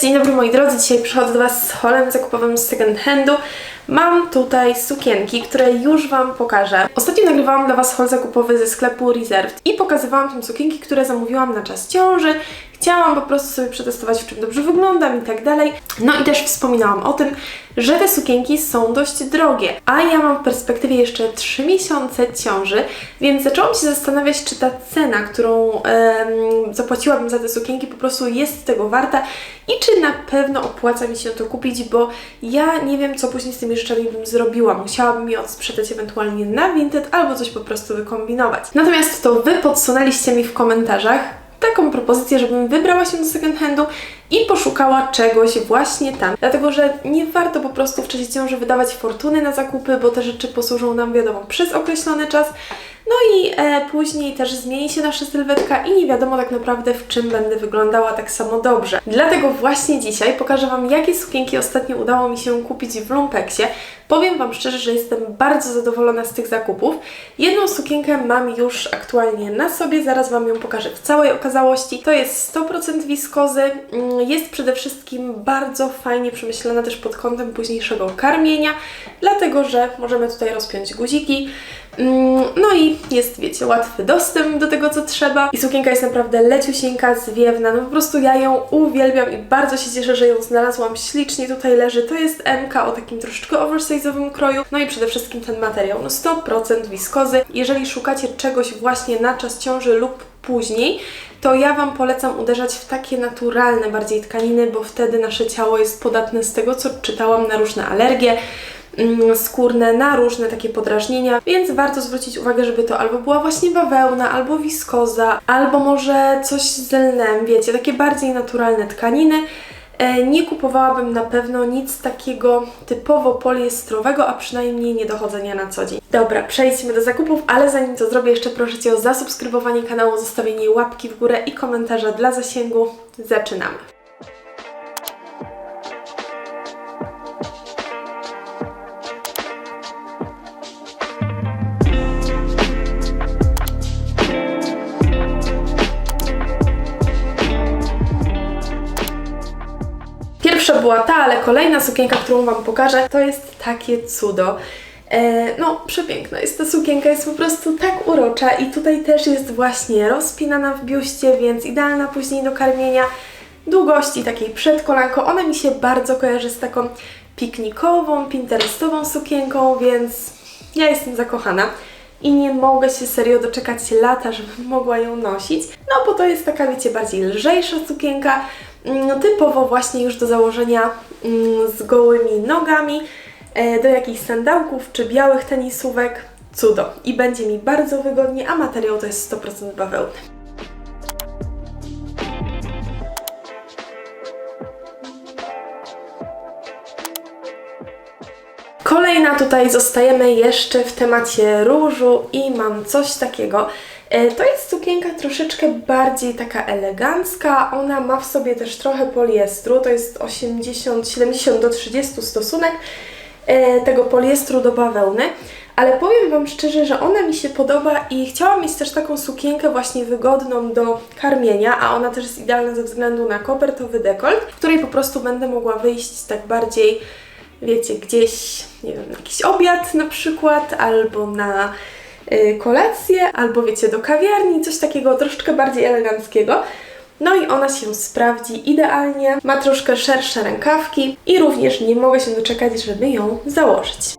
Cześć, dzień dobry moi drodzy. Dzisiaj przychodzę do Was z holem zakupowym z second handu. Mam tutaj sukienki, które już Wam pokażę. Ostatnio nagrywałam dla Was hol zakupowy ze sklepu Reserved i pokazywałam tam sukienki, które zamówiłam na czas ciąży. Chciałam po prostu sobie przetestować, w czym dobrze wyglądam i tak dalej. No i też wspominałam o tym, że te sukienki są dość drogie, a ja mam w perspektywie jeszcze 3 miesiące ciąży, więc zaczęłam się zastanawiać, czy ta cena, którą em, zapłaciłabym za te sukienki, po prostu jest tego warta i czy na pewno opłaca mi się to kupić, bo ja nie wiem, co później z tymi rzeczami bym zrobiła. Musiałabym je odsprzedać ewentualnie na Vinted albo coś po prostu wykombinować. Natomiast to Wy podsunęliście mi w komentarzach taką propozycję, żebym wybrała się do second handu i poszukała czegoś właśnie tam. Dlatego, że nie warto po prostu w czasie ciąży wydawać fortuny na zakupy, bo te rzeczy posłużą nam, wiadomo, przez określony czas. No i e, później też zmieni się nasza sylwetka i nie wiadomo tak naprawdę w czym będę wyglądała tak samo dobrze. Dlatego właśnie dzisiaj pokażę Wam, jakie sukienki ostatnio udało mi się kupić w Lumpeksie. Powiem Wam szczerze, że jestem bardzo zadowolona z tych zakupów. Jedną sukienkę mam już aktualnie na sobie, zaraz Wam ją pokażę w całej okazałości. To jest 100% wiskozy, Mm, jest przede wszystkim bardzo fajnie przemyślana też pod kątem późniejszego karmienia, dlatego że możemy tutaj rozpiąć guziki, Mm, No i jest, wiecie, łatwy dostęp do tego, co trzeba. I sukienka jest naprawdę leciusieńka, zwiewna. No po prostu ja ją uwielbiam i bardzo się cieszę, że ją znalazłam. Ślicznie tutaj leży. To jest MK o takim troszeczkę kroju. No i przede wszystkim ten materiał. No 100% wiskozy. Jeżeli szukacie czegoś właśnie na czas ciąży lub później, to ja Wam polecam uderzać w takie naturalne bardziej tkaniny, bo wtedy nasze ciało jest podatne z tego, co czytałam na różne alergie mm, skórne na różne takie podrażnienia, więc warto zwrócić uwagę, żeby to albo była właśnie bawełna, albo wiskoza, albo może coś z lnem, wiecie, takie bardziej naturalne tkaniny. E, Nie kupowałabym na pewno nic takiego typowo poliestrowego, a przynajmniej nie dochodzenia na co dzień. Dobra, przejdźmy do zakupów, ale zanim to zrobię, jeszcze proszę Cię o zasubskrybowanie kanału, zostawienie łapki w górę i komentarza dla zasięgu. Zaczynamy! Pierwsza była ta, ale kolejna sukienka, którą Wam pokażę, to jest takie cudo. E, no, przepiękna jest ta sukienka, jest po prostu tak urocza i tutaj też jest właśnie rozpinana w biuście, więc idealna później do karmienia. Długości takiej przed kolanką, ona mi się bardzo kojarzy z taką piknikową, pinterestową sukienką, więc ja jestem zakochana i nie mogę się serio doczekać lata, żebym mogła ją nosić. No bo to jest taka, wiecie, bardziej lżejsza sukienka, typowo właśnie już do założenia mm, z gołymi nogami, e, do jakichś sandałków czy białych tenisówek. Cudo. I będzie mi bardzo wygodnie, a materiał to jest 100% bawełny. Kolejna tutaj zostajemy jeszcze w temacie różu i mam coś takiego. E, To jest sukienka troszeczkę bardziej taka elegancka. Ona ma w sobie też trochę poliestru. To jest 80, 70 do 30 stosunek e, tego poliestru do bawełny. Ale powiem Wam szczerze, że ona mi się podoba i chciałam mieć też taką sukienkę właśnie wygodną do karmienia, a ona też jest idealna ze względu na kopertowy dekolt, w której po prostu będę mogła wyjść tak bardziej wiecie, gdzieś, nie wiem, na jakiś obiad na przykład, albo na kolację, albo wiecie, do kawiarni, coś takiego troszeczkę bardziej eleganckiego. No i ona się sprawdzi idealnie, ma troszkę szersze rękawki i również nie mogę się doczekać, żeby ją założyć.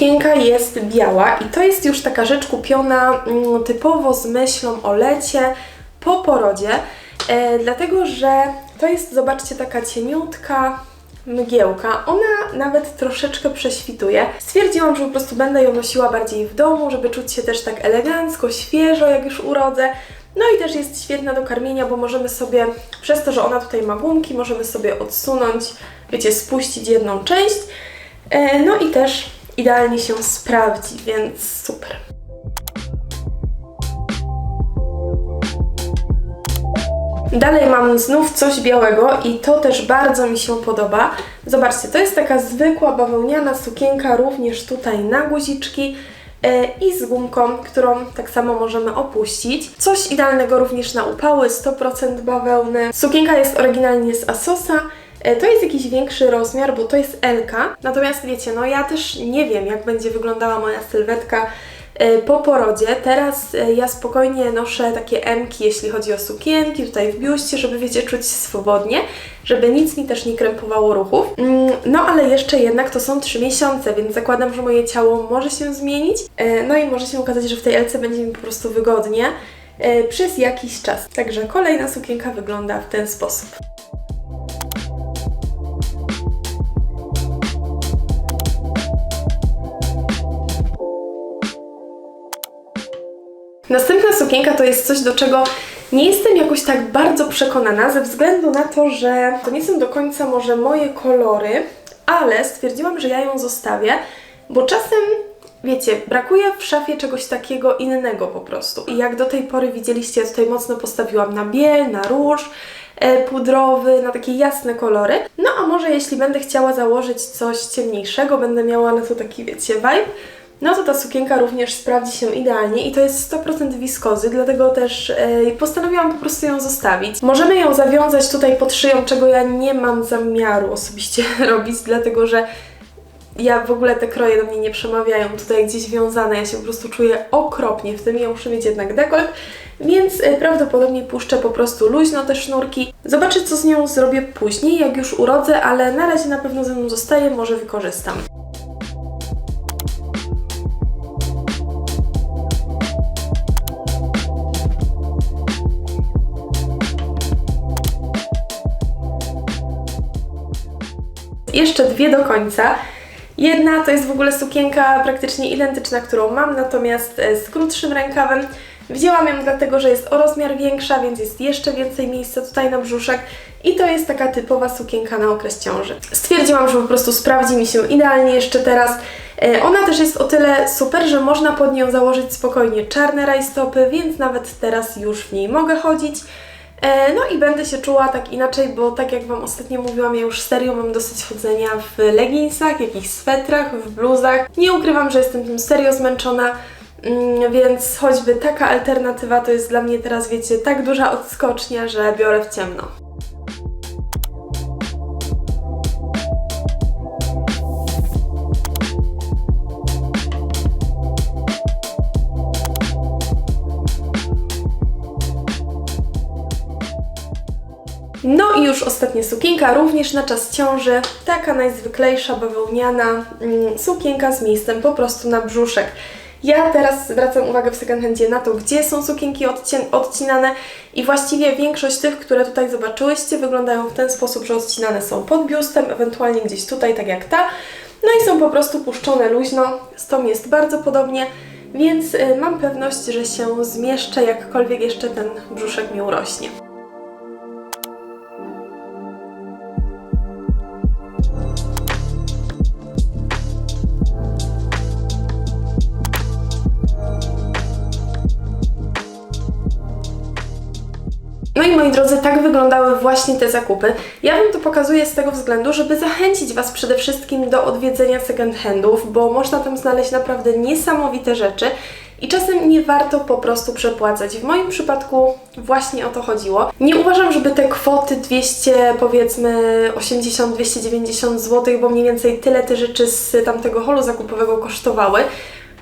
Sukienka jest biała i to jest już taka rzecz kupiona mm, typowo z myślą o lecie po porodzie, e, dlatego że to jest, zobaczcie, taka cieniutka mgiełka. Ona nawet troszeczkę prześwituje. Stwierdziłam, że po prostu będę ją nosiła bardziej w domu, żeby czuć się też tak elegancko, świeżo, jak już urodzę. No i też jest świetna do karmienia, bo możemy sobie, przez to, że ona tutaj ma gumki, możemy sobie odsunąć, wiecie, spuścić jedną część. E, No i też idealnie się sprawdzi, więc super. Dalej mam znów coś białego i to też bardzo mi się podoba. Zobaczcie, to jest taka zwykła bawełniana sukienka, również tutaj na guziczki e, i z gumką, którą tak samo możemy opuścić. Coś idealnego również na upały, 100% bawełny. Sukienka jest oryginalnie z Asosa. E, To jest jakiś większy rozmiar, bo to jest LK. Natomiast wiecie, no ja też nie wiem, jak będzie wyglądała moja sylwetka e, po porodzie. Teraz e, ja spokojnie noszę takie M-ki, jeśli chodzi o sukienki, tutaj w biuście, żeby wiecie, czuć się swobodnie, żeby nic mi też nie krępowało ruchów. Mm, No ale jeszcze jednak to są 3 miesiące, więc zakładam, że moje ciało może się zmienić. No i może się okazać, że w tej LC będzie mi po prostu wygodnie przez jakiś czas. Także kolejna sukienka wygląda w ten sposób. Następna sukienka to jest coś, do czego nie jestem jakoś tak bardzo przekonana, ze względu na to, że to nie są do końca może moje kolory, ale stwierdziłam, że ja ją zostawię, bo czasem, wiecie, brakuje w szafie czegoś takiego innego po prostu. I jak do tej pory widzieliście, tutaj mocno postawiłam na biel, na róż, e, pudrowy, na takie jasne kolory. No a może jeśli będę chciała założyć coś ciemniejszego, będę miała na to taki, wiecie, vibe, no to ta sukienka również sprawdzi się idealnie i to jest 100% wiskozy, dlatego też e, postanowiłam po prostu ją zostawić. Możemy ją zawiązać tutaj pod szyją, czego ja nie mam zamiaru osobiście robić, dlatego że ja w ogóle te kroje do mnie nie przemawiają tutaj gdzieś wiązane, ja się po prostu czuję okropnie w tym, ja muszę mieć jednak dekolt, więc e, prawdopodobnie puszczę po prostu luźno te sznurki. Zobaczę co z nią zrobię później, jak już urodzę, ale na razie na pewno ze mną zostaje, może wykorzystam. Jeszcze dwie do końca. Jedna to jest w ogóle sukienka praktycznie identyczna, którą mam, natomiast e, z krótszym rękawem. Wzięłam ją dlatego, że jest o rozmiar większa, więc jest jeszcze więcej miejsca tutaj na brzuszek i to jest taka typowa sukienka na okres ciąży. Stwierdziłam, że po prostu sprawdzi mi się idealnie jeszcze teraz. E, Ona też jest o tyle super, że można pod nią założyć spokojnie czarne rajstopy, więc nawet teraz już w niej mogę chodzić. E, No i będę się czuła tak inaczej, bo tak jak Wam ostatnio mówiłam, ja już serio mam dosyć chodzenia w leginsach, jakichś swetrach, w bluzach. Nie ukrywam, że jestem tym serio zmęczona, mm, więc choćby taka alternatywa to jest dla mnie teraz, wiecie, tak duża odskocznia, że biorę w ciemno. No i już ostatnia sukienka, również na czas ciąży, taka najzwyklejsza bawełniana mm, sukienka z miejscem po prostu na brzuszek. Ja teraz zwracam uwagę w second handzie na to, gdzie są sukienki odcin- odcinane i właściwie większość tych, które tutaj zobaczyłyście, wyglądają w ten sposób, że odcinane są pod biustem, ewentualnie gdzieś tutaj, tak jak ta, no i są po prostu puszczone luźno, z tą jest bardzo podobnie, więc y, mam pewność, że się zmieszczę, jakkolwiek jeszcze ten brzuszek mi urośnie. Moi drodzy, tak wyglądały właśnie te zakupy. Ja Wam to pokazuję z tego względu, żeby zachęcić Was przede wszystkim do odwiedzenia second handów, bo można tam znaleźć naprawdę niesamowite rzeczy i czasem nie warto po prostu przepłacać. W moim przypadku właśnie o to chodziło. Nie uważam, żeby te kwoty 200, powiedzmy 80-290 zł, bo mniej więcej tyle te rzeczy z tamtego holu zakupowego kosztowały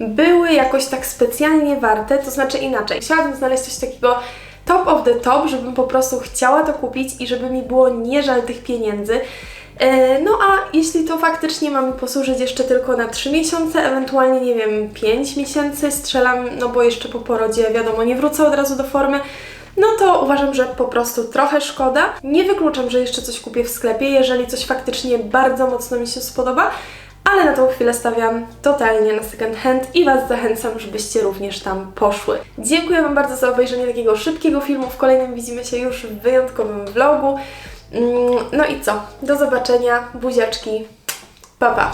były jakoś tak specjalnie warte, to znaczy inaczej. Chciałabym znaleźć coś takiego top of the top, żebym po prostu chciała to kupić i żeby mi było nie żal tych pieniędzy. E, No a jeśli to faktycznie ma mi posłużyć jeszcze tylko na 3 miesiące, ewentualnie nie wiem, 5 miesięcy strzelam, no bo jeszcze po porodzie wiadomo, nie wrócę od razu do formy, no to uważam, że po prostu trochę szkoda. Nie wykluczam, że jeszcze coś kupię w sklepie, jeżeli coś faktycznie bardzo mocno mi się spodoba, ale na tą chwilę stawiam totalnie na second hand i Was zachęcam, żebyście również tam poszły. Dziękuję Wam bardzo za obejrzenie takiego szybkiego filmu. W kolejnym widzimy się już w wyjątkowym vlogu. Mm, No i co? Do zobaczenia. Buziaczki. Pa, pa.